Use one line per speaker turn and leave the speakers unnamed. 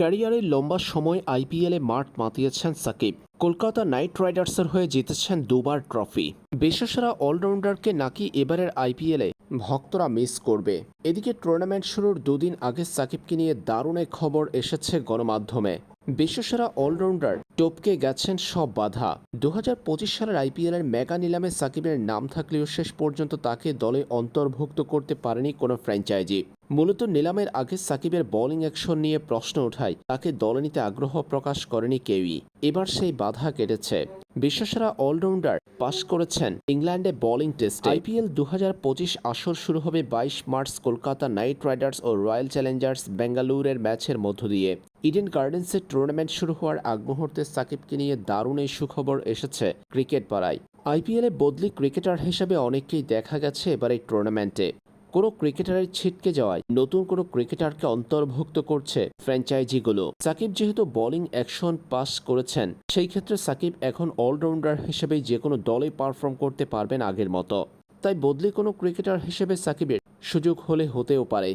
ক্যারিয়ারের লম্বা সময় আইপিএলে মাঠ মাতিয়েছেন সাকিব। কলকাতা নাইট রাইডার্সের হয়ে জিতেছেন দুবার ট্রফি। বিশ্বসেরা অলরাউন্ডারকে নাকি এবারের আইপিএলে ভক্তরা মিস করবে। এদিকে টুর্নামেন্ট শুরুর দুদিন আগে সাকিবকে নিয়ে দারুণ এক খবর এসেছে গণমাধ্যমে। বিশ্বসেরা অলরাউন্ডার টপকে গেছেন সব বাধা। দু হাজার পঁচিশ সালের আইপিএলের মেগা নিলামে সাকিবের নাম থাকলেও শেষ পর্যন্ত তাকে দলে অন্তর্ভুক্ত করতে পারেনি কোনো ফ্র্যাঞ্চাইজি। মূলত নিলামের আগে সাকিবের বোলিং অ্যাকশন নিয়ে প্রশ্ন ওঠায়। তাকে দলে নিতে আগ্রহ প্রকাশ করেনি কেউই। এবার সেই বাধা কেটেছে। বিশ্বসেরা অলরাউন্ডার পাশ করেছেন ইংল্যান্ডে বোলিং টেস্ট। আইপিএল দু আসর শুরু হবে বাইশ মার্চ কলকাতা নাইট রাইডার্স ও রয়্যাল চ্যালেঞ্জার্স বেঙ্গালুরের ম্যাচের মধ্য দিয়ে। ইডেন গার্ডেন্সের টুর্নামেন্ট শুরু হওয়ার আগ মুহূর্তে সাকিবকে নিয়ে দারুণ এই সুখবর এসেছে ক্রিকেট পাড়ায়। আইপিএলে বদলি ক্রিকেটার হিসেবে অনেককেই দেখা গেছে এবার এই টুর্নামেন্টে। কোনো ক্রিকেটারের ছিটকে যাওয়ায় নতুন কোনো ক্রিকেটারকে অন্তর্ভুক্ত করছে ফ্র্যাঞ্চাইজিগুলো। সাকিব যেহেতু বোলিং অ্যাকশন পাস করেছেন, সেই ক্ষেত্রে সাকিব এখন অলরাউন্ডার হিসেবে যে কোনো দলে পারফর্ম করতে পারবেন আগের মতো। তাই বদলে কোনো ক্রিকেটার হিসেবে সাকিবের সুযোগ হলে হতেও পারে।